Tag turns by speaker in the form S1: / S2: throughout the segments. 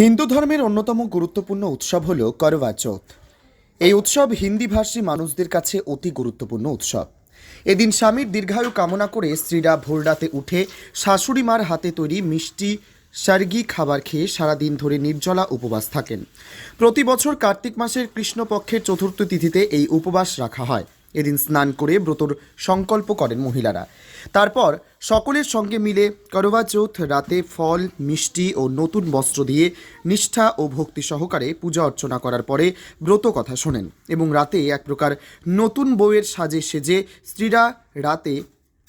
S1: হিন্দু ধর্মের অন্যতম গুরুত্বপূর্ণ উৎসব হল করওয়া চৌথ। এই উৎসব হিন্দিভাষী মানুষদের কাছে অতি গুরুত্বপূর্ণ উৎসব। এদিন স্বামীর দীর্ঘায়ু কামনা করে স্ত্রীরা ভোররাতে উঠে শাশুড়ি মার হাতে তৈরি মিষ্টি, সার্গি খাবার খেয়ে সারাদিন ধরে নির্জলা উপবাস থাকেন। প্রতি বছর কার্তিক মাসের কৃষ্ণপক্ষের চতুর্থ তিথিতে এই উপবাস রাখা হয়। এদিন স্নান করে ব্রতর সংকল্প করেন মহিলারা। তারপর সকলের সঙ্গে মিলে করবা চৌথ রাতে ফল, মিষ্টি ও নতুন বস্ত্র দিয়ে নিষ্ঠা ও ভক্তি সহকারে পূজা অর্চনা করার পরে ব্রত কথা শোনেন এবং রাতে এক প্রকার নতুন বউয়ের সাজে সেজে স্ত্রীরা রাতে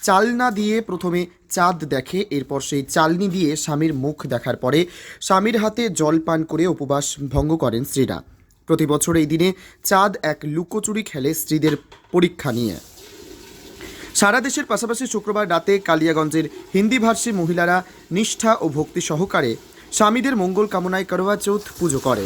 S1: চালনা দিয়ে প্রথমে চাঁদ দেখে, এরপর সেই চালনি দিয়ে স্বামীর মুখ দেখার পরে স্বামীর হাতে জল পান করে উপবাস ভঙ্গ করেন স্ত্রীরা। প্রতি বছর এই দিনে চাঁদ এক লুকোচুরি খেলে স্ত্রীদের পরীক্ষা নিয়ে। সারা দেশের পাশাপাশি শুক্রবার রাতে কালিয়াগঞ্জের হিন্দিভাষী মহিলারা নিষ্ঠা ও ভক্তি সহকারে স্বামীদের মঙ্গল কামনায় করোয়া চৌথ পুজো করে।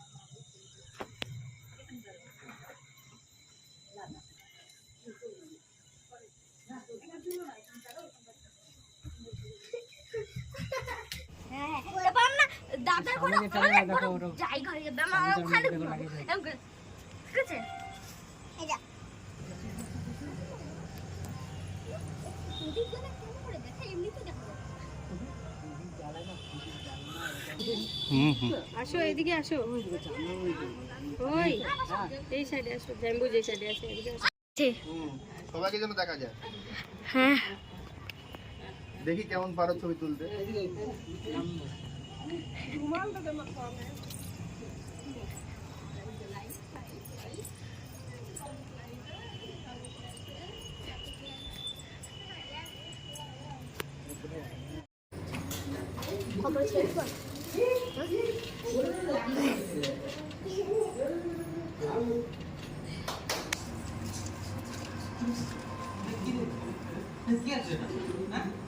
S2: আসো এদিকে আসো। ওই এই সাইডে আসো জ্যাম্বু যে সাইডে আছে এদিকে আসো।
S3: সবাইকে যেন দেখা যায়।
S4: হ্যাঁ।
S3: দেখি কেমন পারো ছবি তুলতে।
S4: 느끼는 느끼하잖아.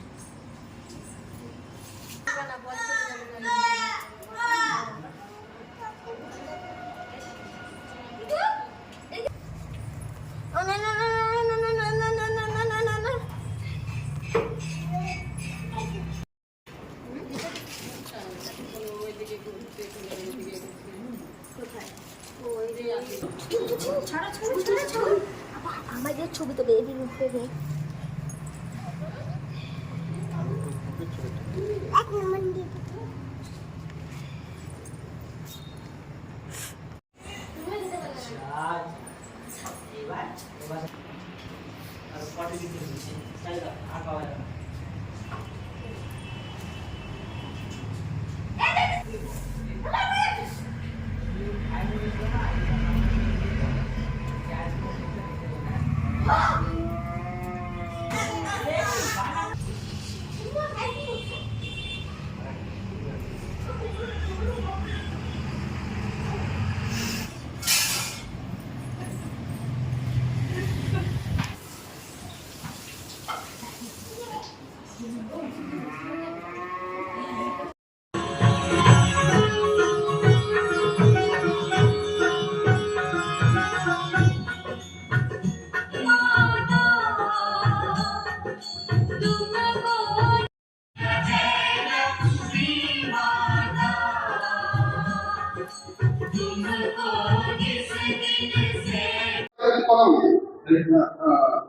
S4: আমাদের ছবি তো বেবি রে এক নম্বর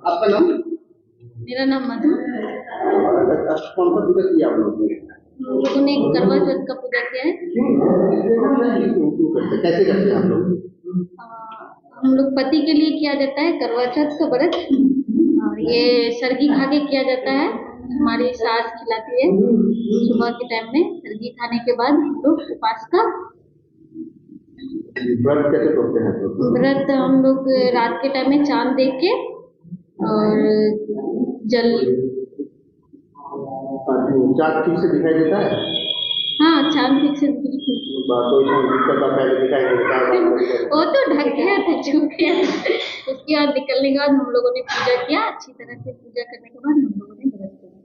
S3: आपका नाम
S2: मेरा नाम मधु
S3: कौन सा पूजा किया आप लोगों ने
S2: लोगों ने करवा चौथ का पूजा किया है
S3: कैसे करते हैं
S2: हम लोग पति के लिए किया जाता है करवा चौथ का व्रत और ये सरगी खा के किया जाता है हमारी सास खिलाती है। सुबह के टाइम में सरगी खाने के बाद हम लोग उपास का
S3: व्रत कैसे तोड़ते हैं तो
S2: व्रत हम लोग रात के टाइम में चांद देख के और जल
S3: चाँद ठीक से दिखाई देता है
S2: हाँ चांद ठीक से बिल्कुल
S3: कोई दिक्कत आता है दिखाई नहीं देता है
S2: वो तो ढक गया था छुप गया उसके बाद निकलने के बाद हम लोगों ने पूजा किया अच्छी तरह से पूजा करने के बाद हम लोगों ने व्रत किया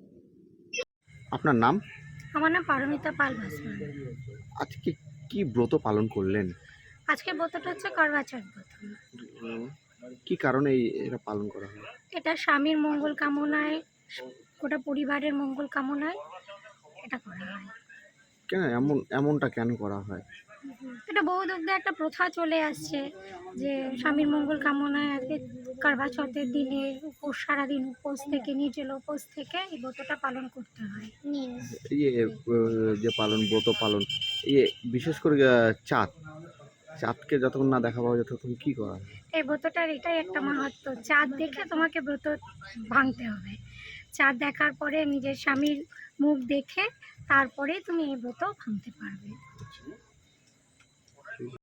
S5: আপনার নাম
S6: আমার নাম পারমিতা পাল ভাসমান
S5: আজকে কি ব্রত পালন করলেন
S6: আজকের ব্রতটা হচ্ছে করবা চৌথ ব্রত
S5: কি কারণে এই- এটা পালন করা হয়?
S6: এটা স্বামীর মঙ্গল কামনায় গোটা পরিবারের মঙ্গল কামনায় এটা করা হয়।
S5: কেন? এমন এমনটা কেন করা হয়?
S6: এটা বহু অব্দি একটা প্রথা চলে আসছে যে স্বামীর মঙ্গল কামনায় আজকে করবা চৌথের দিনে উপোস সারাদিন উপোস থেকে নির্জল উপোস থেকে এই ব্রতটা পালন করতে হয়।
S5: ইয়ে যে পালন ব্রত পালন ইয়ে বিশেষ করে চাঁদ। চাঁদকে যতক্ষণ না দেখা পাওয়া যায় ততক্ষণ কি করা
S6: এই ব্রতটার এটাই একটা মাহাত্ম। চাঁদ দেখে তোমাকে ব্রত ভাঙতে হবে। চাঁদ দেখার পরে নিজের স্বামীর মুখ দেখে তারপরে তুমি এই ব্রত ভাঙতে পারবে।